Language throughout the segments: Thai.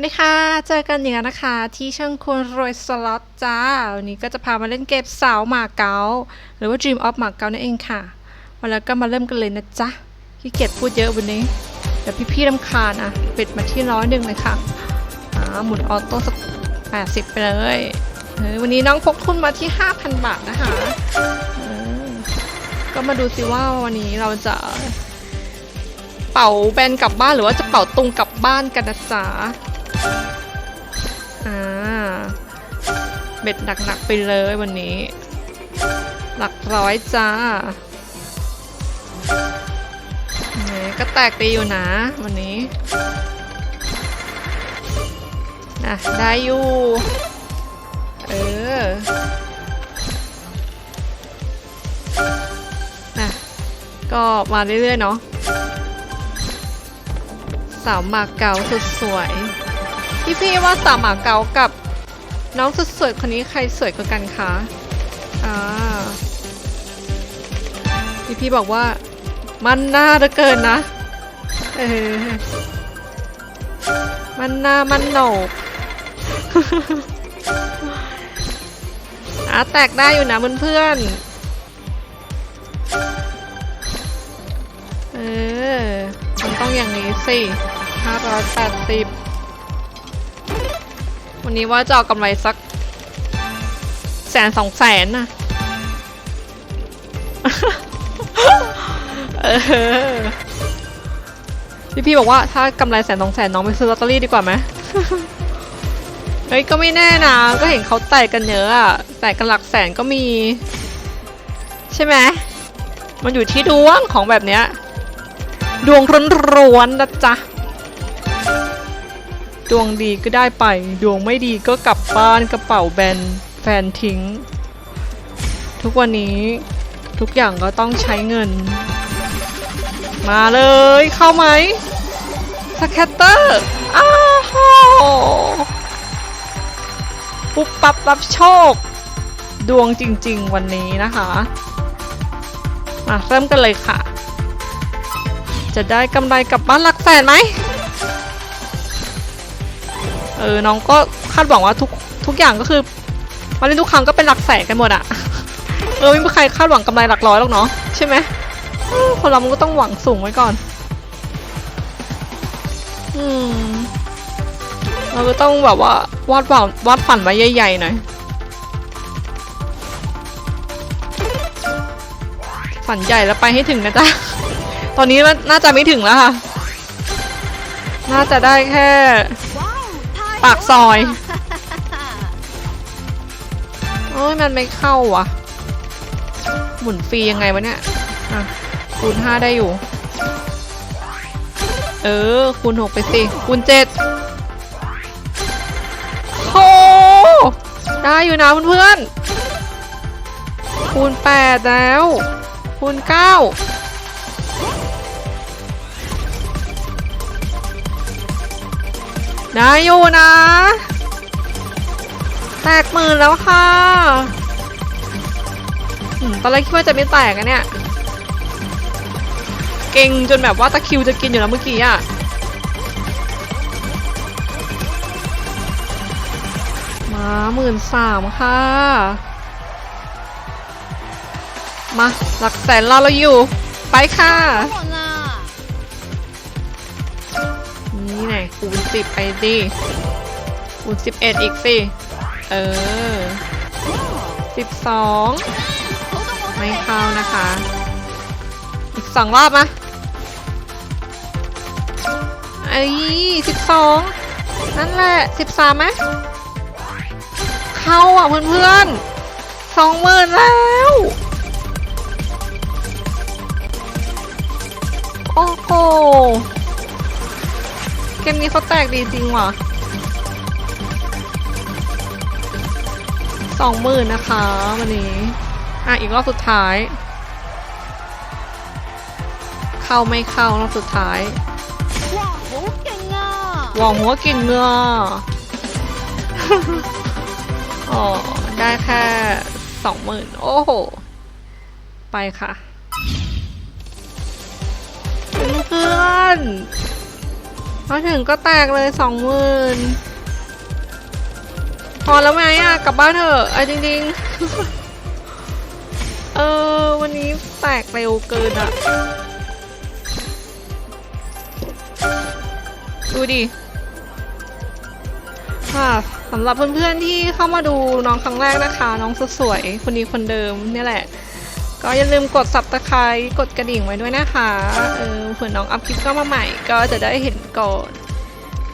วัสดีค่ะ เจอกันอีกแล้วนะคะ ที่ช่างคุณรวยสล็อตจ้า วันนี้ก็จะพามาเล่นเกมสาวหมาเกาหรือว่า Dream of หมาเกานั่นเองค่ะมาแล้วก็มาเริ่มกันเลยนะจ๊ะขี้เกียจพูดเยอะวันนี้ เดี๋ยวพี่ๆรำคาญอะ ปิดมาที่ร้อยหนึ่งเลยค่ะอ่าหมุนออโต้สักแปดสิบไปเลยเออวันนี้น้องพกทุนมาที่5,000บาทนะคะออก็มาดูสิว่าวันนี้เราจะเป่าแบนกลับบ้านหรือว่าจะเป่าตุงกลับบ้านกันนะจ๊ะ บ็ดหนักๆไปเลยวันนี้ หลักร้อยจ้าก็แตกดีอยู่นะวันนี้นะได้อยู่ เออนะก็มาเรื่อยๆเนาะสาวหมากเกาสุดสวย พี่พี่ว่าสาวหมากเกากับ น้องสุดสวยคนนี้ใครสวยกว่ากันคะอ่าพี่พี่บอกว่ามันหน้าเหลือเกินนะ เออ มันหน้ามันโหนกอะแตกได้อยู่นะเพื่อนๆ เออ มันต้องอย่างนี้สิห้าร้อยแปดสิบ วันนี้ว่าจะเอากำไรสักแสนสองแสนนะพี่พี่บอกว่าถ้ากำไรแสนสองแสนน้องไปซื้อลอตเตอรี่ดีกว่าไหมเฮ้ยก็ไม่แน่นะ ก็เห็นเขาแตกกันเยอะอะแตกกันหลักแสนก็มี ใช่ไหมมันอยู่ที่ดวงของแบบเนี้ยดวงร้อนๆนะจ๊ะ ดวงดีก็ได้ไป ดวงไม่ดีก็กลับบ้านกระเป๋าแบนแฟนทิ้ง ทุกวันนี้ทุกอย่างก็ต้องใช้เงิน มาเลยเข้าไหมสแคตเตอร์อ้าวโหปุ๊บปับรับโชค ดวงจริง ๆ วันนี้นะคะมาเริ่มกันเลยค่ะ จะได้กำไรกลับบ้านหลักแสนไหม เออน้องก็คาดหวังว่าทุกทุกอย่างก็คือมาเล่นทุกครั้งก็เป็นหลักแสนกันหมดอะเออไม่มีใครคาดหวังกำไรหลักร้อยหรอกเนาะใช่ไหมเออคนเรามันก็ต้องหวังสูงไว้ก่อน อืมเราก็ต้องแบบว่าวาดฝันวาดฝันไว้ใหญ่ๆหน่อยฝันใหญ่แล้วไปให้ถึงนะจ๊ะ ตอนนี้น่าจะไม่ถึงแล้วค่ะ น่าจะได้แค่ ปากซอยโอ้ยมันไม่เข้าว่ะหมุนฟรียังไงวะเนี่ย อะ คูณห้าได้อยู่ เออ คูณหกไปสิ คูณเจ็ดโอ้ได้อยู่นะเพื่อนๆคูณแปดแล้ว คูณเก้า ได้อยู่นะ แตกหมื่นแล้วค่ะตอนแรกคิดว่าจะไม่แตกอะเนี่ย เก่งจนแบบว่าตะคิวจะกินอยู่แล้วเมื่อกี้อะมาหมื่นสามค่ะ มาหลักแสนรอเราอยู่ ไปค่ะ คูณสิบไปดิคูณสิบเอ็ดอีกสิ เออสิบสองไม่เข้านะคะ อีกสองรอบมะไอ้สิบสองนั่นแหละสิบสามไหมเข้าอะเพื่อนๆสองหมื่นแล้วโอ้โห เกมนี้เขาแตกดีจริงว่ะสองหมื่นนะคะวันนี้ อะ อีกรอบสุดท้าย เข้าไม่เข้ารอบสุดท้ายว้าวโหเก่งอะหวังหัวกินเงืออ๋อ ได้แค่สองหมื่นโอ้โห ไปค่ะเพื่อนๆ มาถึงก็แตกเลยสองหมื่นพอแล้วไหมอะกลับบ้านเถอะเอาจริงๆ เออ วันนี้แตกเร็วเกินอะ ดูดิค่ะสำหรับเพื่อนๆที่เข้ามาดูน้องครั้งแรกนะคะ น้องสวยๆคนนี้คนเดิมนี่แหละ ก็อย่าลืมกด subscribe กดกระดิ่งไว้ด้วยนะคะเออเผื่อน้องอัพคลิปก็มาใหม่ ก็จะได้เห็นก่อน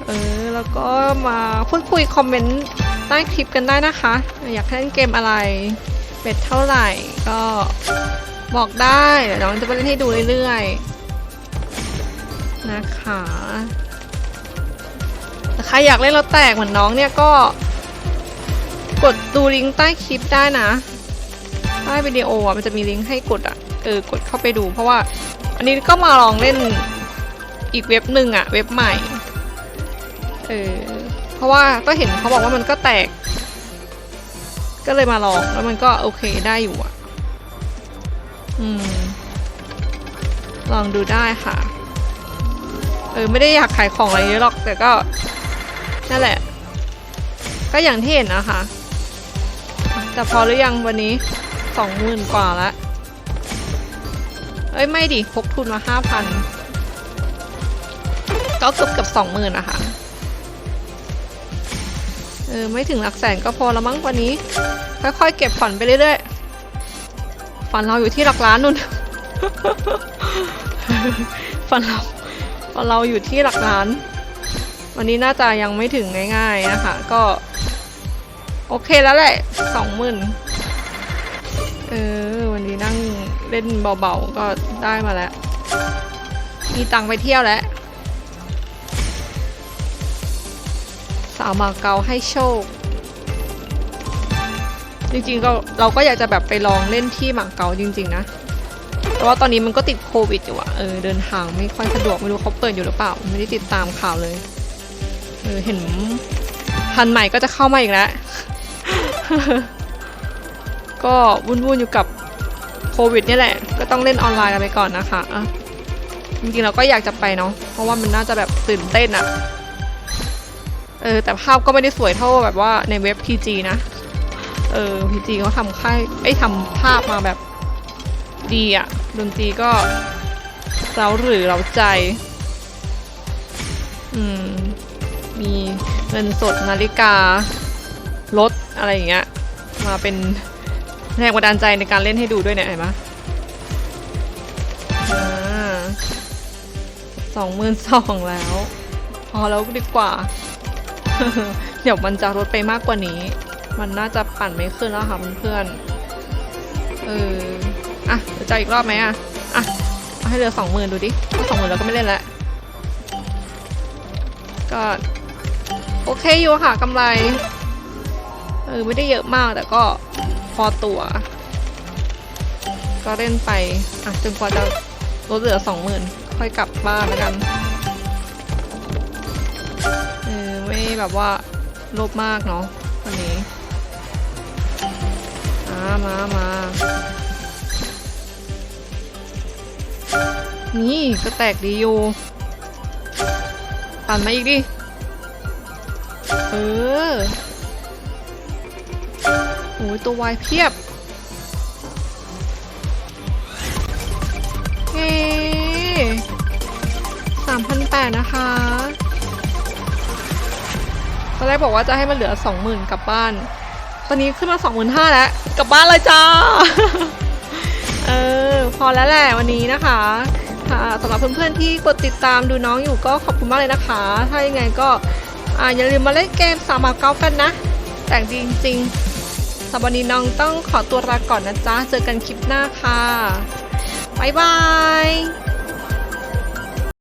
เออแล้วก็มาพูดคุยคอมเมนต์ใต้คลิปกันได้นะคะ อยากเล่นเกมอะไรเบ็ดเท่าไหร่ก็บอกได้เดี๋ยวน้องจะไปเล่นให้ดูเรื่อยๆนะคะแต่ใครอยากเล่นแล้วแตกเหมือนน้องเนี่ยก็กดดูลิงก์ใต้คลิปได้นะ ใต้วิดีโออะมันจะมีลิงก์ให้กดอะเออกดเข้าไปดู เพราะว่า อันนี้ก็มาลองเล่นอีกเว็บหนึ่งอะ เว็บใหม่เออเพราะว่าก็เห็นเขาบอกว่ามันก็แตก ก็เลยมาลองแล้วมันก็โอเคได้อยู่อะอืมลองดูได้ค่ะ เออไม่ได้อยากขายของอะไรเยอะหรอกแต่ก็นั่นแหละ ก็อย่างที่เห็นนะคะ แต่พอหรือยังวันนี้ สองหมื่นกว่าล้วเอ้ย ไม่ดิพกทุนมาห้าพันก็เกือบเกือบสองหมื่นนะคะเออ ไม่ถึงหลักแสนก็พอละมั้งวันนี้ ค่อยๆ เก็บฝันไปเรื่อยๆ ฝันเราอยู่ที่หลักล้านนู่น ฝันเราฝันเราอยู่ที่หลักล้าน วันนี้น่าจะยังไม่ถึงง่าย ๆ นะคะ ก็ โอเคแล้วแหละสองหมื่น ออ วันนี้นั่งเล่นเบาๆ ก็ได้มาแล้ว มีตังไปเที่ยวแล้ว สาวมาเกาให้โชค จริงๆก็เราก็อยากจะแบบไปลองเล่นที่หมาเกาจริง ๆ นะแต่ว่าตอนนี้มันก็ติดโควิดอยู่อะเออเดินทางไม่ค่อยสะดวกไม่รู้เขาเปิดอยู่หรือเปล่า ไม่ได้ติดตามข่าวเลย เออเห็นพันใหม่ก็จะเข้ามาอีกแล้ว ก็วุ่นๆอยู่กับโควิดนี่แหละ ก็ต้องเล่นออนไลน์กันไปก่อนนะคะอะจริงๆเราก็อยากจะไปเนาะเพราะว่ามันน่าจะแบบตื่นเต้นอะเออแต่ภาพก็ไม่ได้สวยเท่าแบบว่าในเว็บ PG นะเออ PG เขาทำค่ายไอ้ทำภาพมาแบบดีอะดนตรีก็เราหรือเราใจ อืม มีเงินสดนาฬิกา รถ อะไรอย่างเงี้ย มาเป็น แรงบันดาลใจในการเล่นให้ดูด้วยเนี่ยเห็นไหมสองหมื่นสองแล้ว พอแล้วดีกว่า เดี๋ยวมันจะลดไปมากกว่านี้ มันน่าจะปั่นไม่ขึ้นแล้วค่ะเพื่อนเอออะเดี๋ยวจะอีกรอบไหมอะอะเอาให้เหลือสองหมื่นดูดิถ้าสองหมื่นแล้วก็ไม่เล่นล้วก็โอเคอยู่ค่ะกำไรเออไม่ได้เยอะมากแต่ก็ พอตัว ก็เล่นไป อะจนกว่าจะลดเหลือสองหมื่นค่อยกลับบ้านแล้วกัน เออ ไม่แบบว่าลบมากเนาะวันนี้มามามานี่ก็แตกดีอยู่ปั่นมาอีกดิ เออ อ้ยตัววายเพียบเฮ้สามพันแปดนะคะ ตอนแรกบอกว่าจะให้มันเหลือสองหมื่นกลับบ้าน ตอนนี้ขึ้นมาสองหมื่นห้าแล้ว กลับบ้านเลยจ้า เออ พอแล้วแหละวันนี้นะคะค่ะสำหรับเพื่อนๆที่กดติดตามดูน้องอยู่ก็ขอบคุณมากเลยนะคะ ถ้ายังไงก็ออย่าลืมมาเล่นเกมสามมาเก้ากันนะ แต่จริงๆำหรับวันนี้น้องต้องขอตัวลาก่อนนะจ๊ะ เจอกันคลิปหน้าค่ะ บ๊ายบาย